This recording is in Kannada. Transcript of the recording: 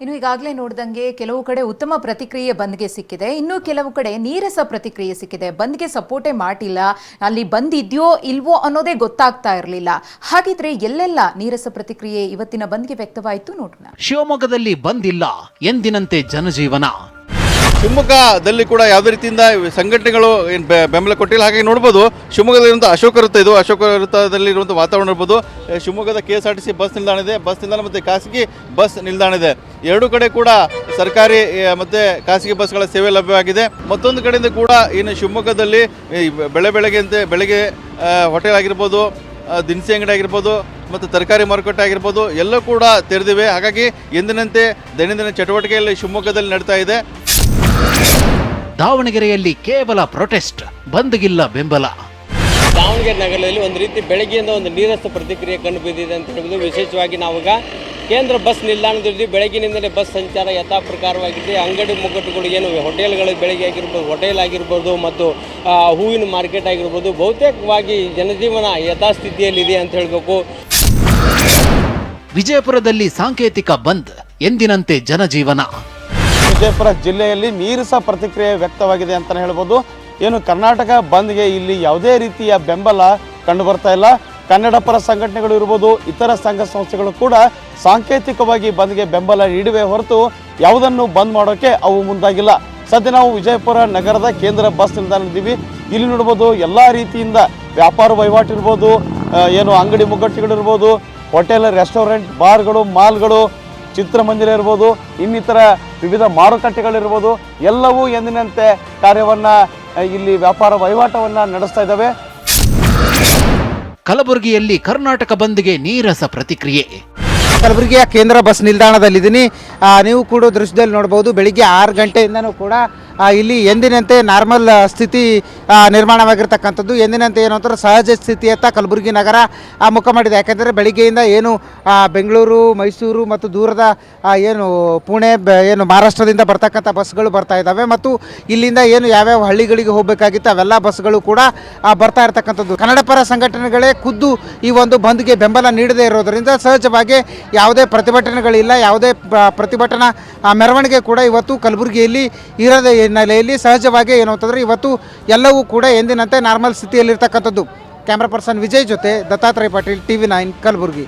ಇನ್ನು ಈಗಾಗಲೇ ನೋಡಿದಂಗೆ ಕೆಲವು ಕಡೆ ಉತ್ತಮ ಪ್ರತಿಕ್ರಿಯೆ ಬಂದ್ಗೆ ಸಿಕ್ಕಿದೆ. ಇನ್ನು ಕೆಲವು ಕಡೆ ನೀರಸ ಪ್ರತಿಕ್ರಿಯೆ ಸಿಕ್ಕಿದೆ. ಬಂದ್ಗೆ ಸಪೋರ್ಟೇ ಮಾಡಿಲ್ಲ ಅಲ್ಲಿ ಬಂದ್ ಇದೆಯೋ ಇಲ್ವೋ ಅನ್ನೋದೇ ಗೊತ್ತಾಗ್ತಾ ಇರಲಿಲ್ಲ. ಹಾಗಿದ್ರೆ ಎಲ್ಲೆಲ್ಲ ನೀರಸ ಪ್ರತಿಕ್ರಿಯೆ ಇವತ್ತಿನ ಬಂದ್ಗೆ ವ್ಯಕ್ತವಾಯಿತು ನೋಡೋಣ. ಶಿವಮೊಗ್ಗದಲ್ಲಿ ಬಂದಿಲ್ಲ ಎಂದಿನಂತೆ ಜನಜೀವನ. ಶಿವಮೊಗ್ಗದಲ್ಲಿ ಕೂಡ ಯಾವುದೇ ರೀತಿಯಿಂದ ಸಂಘಟನೆಗಳು ಏನು ಬೆಂಬಲ ಕೊಟ್ಟಿಲ್ಲ. ಹಾಗಾಗಿ ನೋಡ್ಬೋದು, ಶಿವಮೊಗ್ಗದಲ್ಲಿರುವಂಥ ಅಶೋಕ ವೃತ್ತ ಇದು. ಅಶೋಕ ವೃತ್ತದಲ್ಲಿರುವಂಥ ವಾತಾವರಣ ಇರ್ಬೋದು ಶಿವಮೊಗ್ಗದ K S R T C bus ನಿಲ್ದಾಣ ಇದೆ. ಬಸ್ ನಿಲ್ದಾಣ ಮತ್ತು ಖಾಸಗಿ ಬಸ್ ನಿಲ್ದಾಣ ಇದೆ. ಎರಡೂ ಕಡೆ ಕೂಡ ಸರ್ಕಾರಿ ಮತ್ತು ಖಾಸಗಿ ಬಸ್ಗಳ ಸೇವೆ ಲಭ್ಯವಾಗಿದೆ. ಮತ್ತೊಂದು ಕಡೆಯಿಂದ ಕೂಡ ಇನ್ನು ಶಿವಮೊಗ್ಗದಲ್ಲಿ ಬೆಳೆ ಬೆಳಗ್ಗೆ ಅಂತ ಬೆಳಗ್ಗೆ ಹೋಟೆಲ್ ಆಗಿರ್ಬೋದು ದಿನಸಿ ಅಂಗಡಿ ಆಗಿರ್ಬೋದು, ಮತ್ತು ತರಕಾರಿ ಮಾರುಕಟ್ಟೆ ಆಗಿರ್ಬೋದು, ಎಲ್ಲವೂ ಕೂಡ ತೆರೆದಿವೆ. ಹಾಗಾಗಿ ಎಂದಿನಂತೆ ದೈನಂದಿನ ಚಟುವಟಿಕೆಯಲ್ಲಿ ಶಿವಮೊಗ್ಗದಲ್ಲಿ ನಡೀತಾ ಇದೆ. ದಾವಣಗೆರೆಯಲ್ಲಿ ಕೇವಲ ಪ್ರೊಟೆಸ್ಟ್ ಬಂದ್ಗಿಲ್ಲ ಬೆಂಬಲ. ದಾವಣಗೆರೆ ನಗರದಲ್ಲಿ ಒಂದು ರೀತಿ ಬೆಳಗ್ಗೆಯಿಂದ ಒಂದು ನೀರಸ ಪ್ರತಿಕ್ರಿಯೆ ಕಂಡು ಬಿದ್ದಿದೆ ಅಂತ ಹೇಳ್ಬೋದು ವಿಶೇಷವಾಗಿ ನಾವೀಗ ಕೇಂದ್ರ ಬಸ್ ನಿಲ್ದಾಣದಲ್ಲಿ ಬೆಳಗಿನಿಂದಲೇ ಬಸ್ ಸಂಚಾರ ಯಥಾ ಪ್ರಕಾರವಾಗಿದೆ ಅಂಗಡಿ ಮುಗ್ಗಟ್ಟುಗಳು ಏನು ಹೋಟೆಲ್ಗಳು ಬೆಳಗ್ಗೆ ಆಗಿರ್ಬೋದು ಹೋಟೆಲ್ ಆಗಿರ್ಬೋದು ಮತ್ತು ಹೂವಿನ ಮಾರ್ಕೆಟ್ ಆಗಿರ್ಬೋದು ಬಹುತೇಕವಾಗಿ ಜನಜೀವನ ಯಥಾಸ್ಥಿತಿಯಲ್ಲಿದೆ ಅಂತ ಹೇಳಬೇಕು. ವಿಜಯಪುರದಲ್ಲಿ ಸಾಂಕೇತಿಕ ಬಂದ್ ಎಂದಿನಂತೆ ಜನಜೀವನ. ವಿಜಯಪುರ ಜಿಲ್ಲೆಯಲ್ಲಿ ನೀರಸ ಪ್ರತಿಕ್ರಿಯೆ ವ್ಯಕ್ತವಾಗಿದೆ ಅಂತಲೇ ಹೇಳ್ಬೋದು. ಏನು, ಕರ್ನಾಟಕ ಬಂದ್ಗೆ ಇಲ್ಲಿ ಯಾವುದೇ ರೀತಿಯ ಬೆಂಬಲ ಕಂಡು ಬರ್ತಾ ಇಲ್ಲ. ಕನ್ನಡ ಪರ ಸಂಘಟನೆಗಳು ಇರ್ಬೋದು, ಇತರ ಸಂಘ ಸಂಸ್ಥೆಗಳು ಕೂಡ ಸಾಂಕೇತಿಕವಾಗಿ ಬಂದ್ಗೆ ಬೆಂಬಲ ನೀಡಿವೆ ಹೊರತು ಯಾವುದನ್ನು ಬಂದ್ ಮಾಡೋಕೆ ಅವು ಮುಂದಾಗಿಲ್ಲ. ಸದ್ಯ ನಾವು ವಿಜಯಪುರ ನಗರದ ಕೇಂದ್ರ ಬಸ್ ನಿಲ್ದಾಣದಿದ್ದೀವಿ ಇಲ್ಲಿ ನೋಡ್ಬೋದು ಎಲ್ಲ ರೀತಿಯಿಂದ ವ್ಯಾಪಾರ ವಹಿವಾಟು ಇರ್ಬೋದು ಏನು ಅಂಗಡಿ ಮುಗ್ಗಟ್ಟುಗಳಿರ್ಬೋದು ಹೋಟೆಲ್, ರೆಸ್ಟೋರೆಂಟ್, ಬಾರ್ಗಳು, ಮಾಲ್ಗಳು ಚಿತ್ರಮಂದಿರ ಇರ್ಬೋದು ಇನ್ನಿತರ ವಿವಿಧ ಮಾರುಕಟ್ಟೆಗಳಿರ್ಬೋದು ಎಲ್ಲವೂ ಎಂದಿನಂತೆ ಕಾರ್ಯವನ್ನು ಇಲ್ಲಿ ವ್ಯಾಪಾರ ವಹಿವಾಟವನ್ನು ನಡೆಸ್ತಾ ಇದ್ದಾವೆ. ಕಲಬುರಗಿಯಲ್ಲಿ ಕರ್ನಾಟಕ ಬಂದ್ಗೆ ನೀರಸ ಪ್ರತಿಕ್ರಿಯೆ. ಕಲಬುರಗಿಯ ಕೇಂದ್ರ ಬಸ್ ನಿಲ್ದಾಣದಲ್ಲಿದ್ದೀನಿ. ನೀವು ಕೂಡ ದೃಶ್ಯದಲ್ಲಿ ನೋಡ್ಬೋದು ಬೆಳಿಗ್ಗೆ ಆರು ಗಂಟೆಯಿಂದನೂ ಕೂಡ ಇಲ್ಲಿ ಎಂದಿನಂತೆ ನಾರ್ಮಲ್ ಸ್ಥಿತಿ ನಿರ್ಮಾಣವಾಗಿರ್ತಕ್ಕಂಥದ್ದು. ಎಂದಿನಂತೆ ಏನು ಅಂತಾರೆ ಸಹಜ ಸ್ಥಿತಿಯತ್ತ ಕಲಬುರಗಿ ನಗರ ಆ, ಮುಖ ಮಾಡಿದೆ. ಯಾಕೆಂದರೆ ಬೆಳಿಗ್ಗೆಯಿಂದ ಏನು ಬೆಂಗಳೂರು ಮೈಸೂರು ಮತ್ತು ದೂರದ ಏನು ಪುಣೆ ಏನು ಮಹಾರಾಷ್ಟ್ರದಿಂದ ಬರ್ತಕ್ಕಂಥ ಬಸ್ಗಳು ಬರ್ತಾ ಇದ್ದಾವೆ. ಮತ್ತು ಇಲ್ಲಿಂದ ಏನು ಯಾವ್ಯಾವ ಹಳ್ಳಿಗಳಿಗೆ ಹೋಗಬೇಕಾಗಿತ್ತು ಅವೆಲ್ಲ ಬಸ್ಗಳು ಕೂಡ ಬರ್ತಾ ಇರತಕ್ಕಂಥದ್ದು. ಕನ್ನಡ ಪರ ಸಂಘಟನೆಗಳೇ ಖುದ್ದು ಈ ಒಂದು ಬಂದ್ಗೆ ಬೆಂಬಲ ನೀಡದೇ ಇರೋದರಿಂದ ಸಹಜವಾಗಿ ಯಾವುದೇ ಪ್ರತಿಭಟನೆಗಳಿಲ್ಲ. ಯಾವುದೇ ಪ್ರ- ಪ್ರತಿಭಟನಾ ಮೆರವಣಿಗೆ ಕೂಡ ಇವತ್ತು ಕಲಬುರಗಿಯಲ್ಲಿ ಇರೋದ ಹಿನ್ನೆಲೆಯಲ್ಲಿ ಸಹಜವಾಗಿ ಏನು ಅಂತಂದರೆ ಇವತ್ತು ಎಲ್ಲವೂ ಕೂಡ ಎಂದಿನಂತೆ ನಾರ್ಮಲ್ ಸ್ಥಿತಿಯಲ್ಲಿರ್ತಕ್ಕಂಥದ್ದು. ಕ್ಯಾಮ್ರಾ ಪರ್ಸನ್ ವಿಜಯ್ ಜೊತೆ Dattatreya Patil T V nine, Kalaburagi.